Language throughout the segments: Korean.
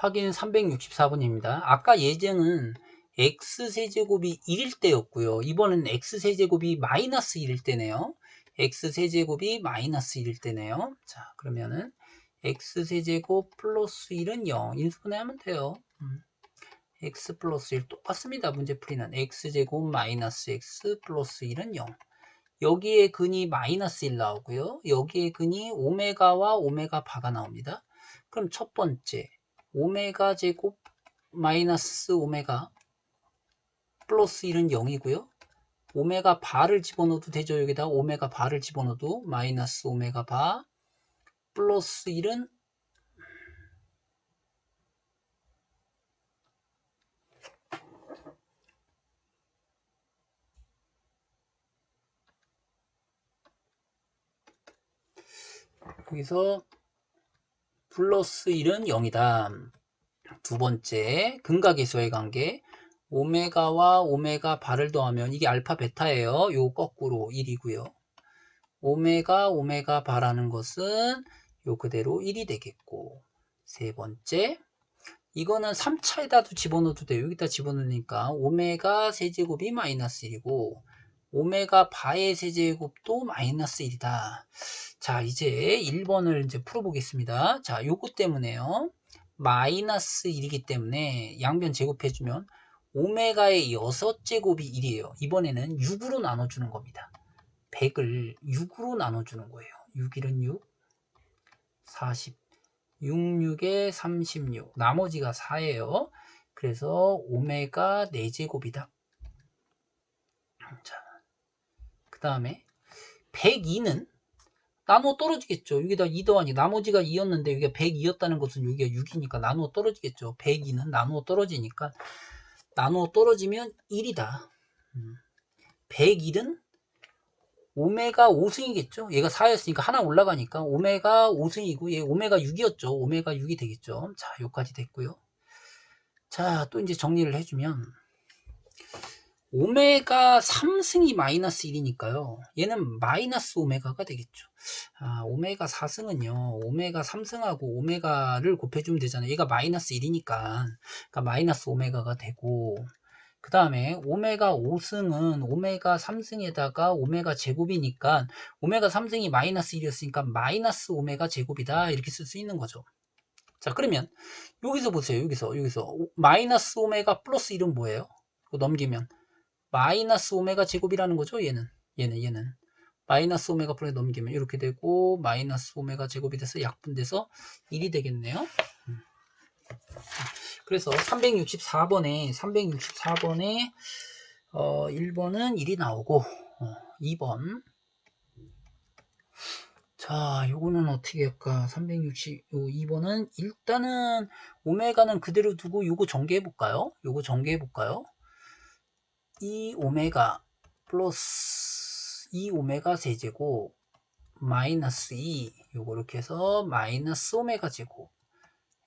확인 364번입니다. 아까 예제는 x세제곱이 1일 때였고요. 이번엔 x세제곱이 마이너스 1일 때네요. x세제곱이 마이너스 1일 때네요. 자, 그러면은 x세제곱 플러스 1은 0. 인수분해하면 돼요. 음. x 플러스 1 똑같습니다. 문제풀이는 x제곱 마이너스 x 플러스 1은 0. 여기에 근이 마이너스 1 나오고요. 여기에 근이 오메가와 오메가 바가 나옵니다. 그럼 첫 번째 오메가 제곱 마이너스 오메가 플러스 1은 0이고요. 오메가 바를 집어넣어도 되죠. 여기다 오메가 바를 집어넣어도 마이너스 오메가 바 플러스 1은 여기서 플러스 1은 0이다. 두 번째, 근각의수의 관계. 오메가와 오메가 바를 더하면 이게 알파 베타예요. 요 거꾸로 1이고요. 오메가 오메가 바라는 것은 요 그대로 1이 되겠고 세 번째 이거는 3차에다도 집어넣어도 돼요. 여기다 집어넣으니까 오메가 세제곱이 마이너스 1이고 오메가 바의 세제곱도 마이너스 1이다. 자 이제 1번을 이제 풀어보겠습니다. 자 요거 때문에요. 마이너스 1이기 때문에 양변 제곱해주면 오메가의 6제곱이 1이에요. 이번에는 6으로 나눠주는 겁니다. 100을 6으로 나눠주는 거예요. 6, 1은 6, 40, 6, 6에 36, 나머지가 4예요. 그래서 오메가 4제곱이다. 자, 그 다음에 102는 나누어 떨어지겠죠. 여기다 2 더하니 나머지가 2였는데 여기가 102였다는 것은 여기가 6이니까 나누어 떨어지겠죠. 102는 나누어 떨어지니까 나누어 떨어지면 1이다. 101은 음. 오메가 5승이겠죠. 얘가 4였으니까 하나 올라가니까 오메가 5승이고 얘 오메가 6이었죠. 오메가 6이 되겠죠. 자, 여기까지 됐고요. 자, 또 이제 정리를 해주면 오메가 3승이 마이너스 1이니까요. 얘는 마이너스 오메가가 되겠죠. 아, 오메가 4승은요. 오메가 3승하고 오메가를 곱해주면 되잖아요. 얘가 마이너스 1이니까. 그러니까 마이너스 오메가가 되고 그 다음에 오메가 5승은 오메가 3승에다가 오메가 제곱이니까 오메가 3승이 마이너스 1이었으니까 마이너스 오메가 제곱이다. 이렇게 쓸 수 있는 거죠. 자 그러면 여기서 보세요. 여기서 여기서 마이너스 오메가 플러스 1은 뭐예요? 넘기면 마이너스 오메가 제곱이라는 거죠. 얘는 얘는 얘는 마이너스 오메가 플러스 넘기면 이렇게 되고 마이너스 오메가 제곱이 돼서 약분돼서 1이 되겠네요. 음. 그래서 364번에 364번에 어, 1번은 1이 나오고 어, 2번 자, 요거는 어떻게 할까? 360, 2번은 일단은 오메가는 그대로 두고 요거 전개해 볼까요? 요거 전개해 볼까요? 2 오메가 플러스 2 오메가 세제곱 마이너스 2 요거 이렇게 해서 마이너스 오메가 제곱.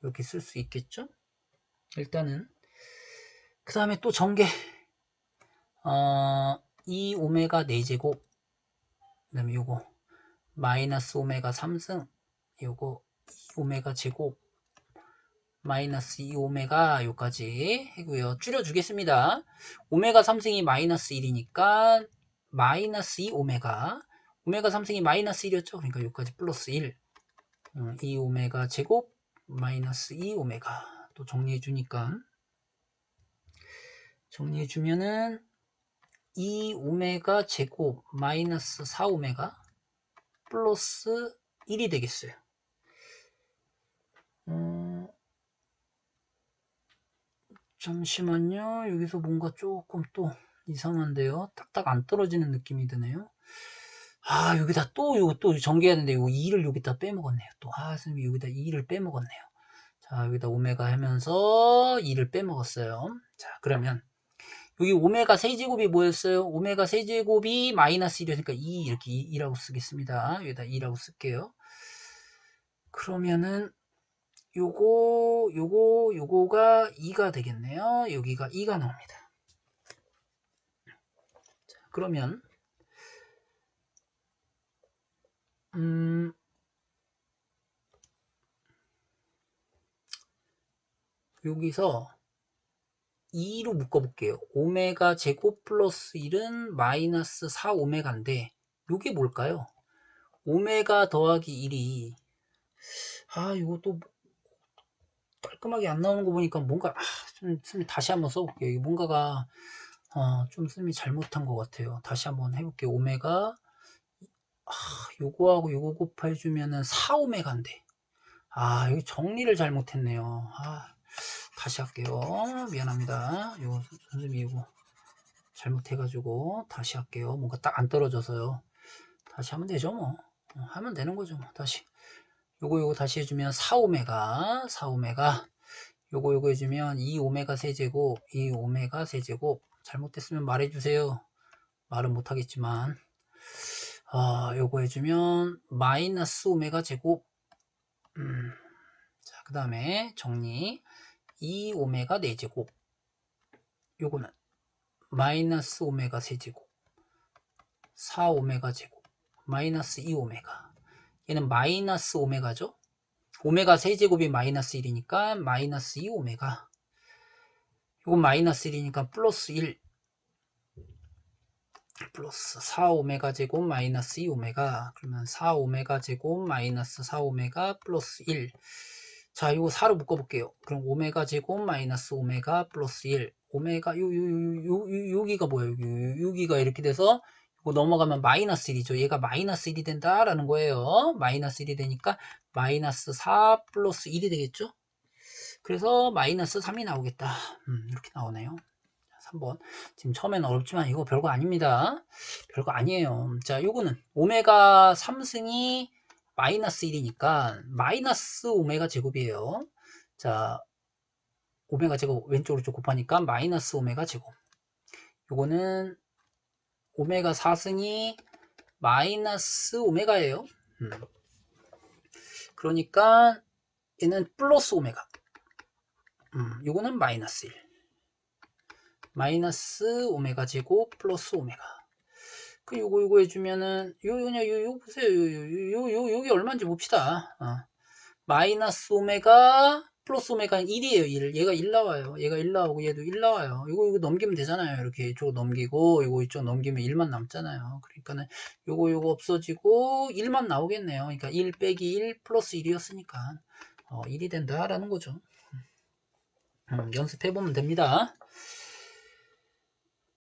이렇게 쓸 수 있겠죠? 일단은. 그 다음에 또 전개. 어, 2 오메가 4제곱. 그 다음에 요거 마이너스 오메가 3승. 요거 2 오메가 제곱 마이너스 2 오메가 요까지 해고요. 줄여주겠습니다. 오메가 3승이 마이너스 1이니까 마이너스 2 오메가 오메가 3승이 마이너스 1이었죠. 그러니까 요까지 플러스 1 2오메가 어, 제곱 마이너스 2 오메가 또 정리해주니까 정리해주면은 2 오메가 제곱 마이너스 4 오메가 플러스 1이 되겠어요. 잠시만요. 여기서 뭔가 조금 또 이상한데요. 딱딱 안 떨어지는 느낌이 드네요. 아, 여기다 또, 요거 또 전개해야 되는데, 요 2를 여기다 빼먹었네요. 또, 아, 선생님, 여기다 2를 빼먹었네요. 자, 여기다 오메가 하면서 2를 빼먹었어요. 자, 그러면, 여기 오메가 세제곱이 뭐였어요? 오메가 세제곱이 마이너스 1이니까 2 이렇게 2라고 쓰겠습니다. 여기다 2라고 쓸게요. 그러면은, 요거 요거 요거가 2가 되겠네요. 여기가 2가 나옵니다. 자, 그러면 음 여기서 2로 묶어볼게요. 오메가 제곱 플러스 1은 마이너스 4 오메가인데 이게 뭘까요? 오메가 더하기 1이 아 이것도 깔끔하게 안 나오는 거 보니까 뭔가 아, 좀 쌤이 다시 한번 써볼게요. 뭔가가 어, 좀 쌤이 잘못한 것 같아요. 다시 한번 해볼게요. 오메가 아, 요거하고 요거 곱해주면은 4 오메가인데 아 여기 정리를 잘못했네요. 아, 다시 할게요. 미안합니다. 요 선생님이 이거 잘못해가지고 다시 할게요. 뭔가 딱 안 떨어져서요. 다시 하면 되죠 뭐. 어, 하면 되는 거죠 뭐. 다시 요거 요거 다시 해주면 4오메가 4오메가. 요거 요거 해주면 2오메가 세제곱 2오메가 세제곱. 잘못됐으면 말해주세요. 말은 못하겠지만. 아 요거 해주면 마이너스 오메가 제곱. 음, 자, 그 다음에 정리. 2 오메가 4제곱. 요거는 마이너스 오메가 세제곱. 4 오메가 제곱. 마이너스 2 오메가 얘는 마이너스 오메가죠 오메가 세제곱이 마이너스 1이니까 마이너스 2 오메가 요건 마이너스 1이니까 플러스 1 플러스 4 오메가 제곱 마이너스 2 오메가 그러면 4 오메가 제곱 마이너스 4 오메가 플러스 1 자, 요거 4로 묶어볼게요. 그럼 오메가 제곱 마이너스 오메가 플러스 1. 오메가, 요, 요, 요, 요, 요, 여기가 뭐예요? 요, 여기가 이렇게 돼서, 이거 넘어가면 마이너스 1이죠. 얘가 마이너스 1이 된다라는 거예요. 마이너스 1이 되니까, 마이너스 4 플러스 1이 되겠죠? 그래서 마이너스 3이 나오겠다. 음, 이렇게 나오네요. 3번. 지금 처음에는 어렵지만 이거 별거 아닙니다. 별거 아니에요. 자, 요거는 오메가 3승이 마이너스 1이니까 마이너스 오메가 제곱이에요. 자, 오메가 제곱 왼쪽으로 좀 곱하니까 마이너스 오메가 제곱. 요거는 오메가 4승이 마이너스 오메가예요. 음. 그러니까 얘는 플러스 오메가. 음, 요거는 마이너스 1. 마이너스 오메가 제곱 플러스 오메가. 그 요거 요거 해주면은 요 요냐 요, 요 보세요 요 요 요 요 게 얼마인지 봅시다 어. 마이너스 오메가 플러스 오메가는 1이에요 1 얘가 1 나와요. 얘가 1 나오고 얘도 1 나와요. 이거 이거 넘기면 되잖아요. 이렇게 이쪽 넘기고 이거 이쪽 넘기면 1만 남잖아요. 그러니까는 요거 요거 없어지고 1만 나오겠네요. 그러니까 1 빼기 1 플러스 1이었으니까. 어, 1이 된다라는 거죠. 음, 연습해 보면 됩니다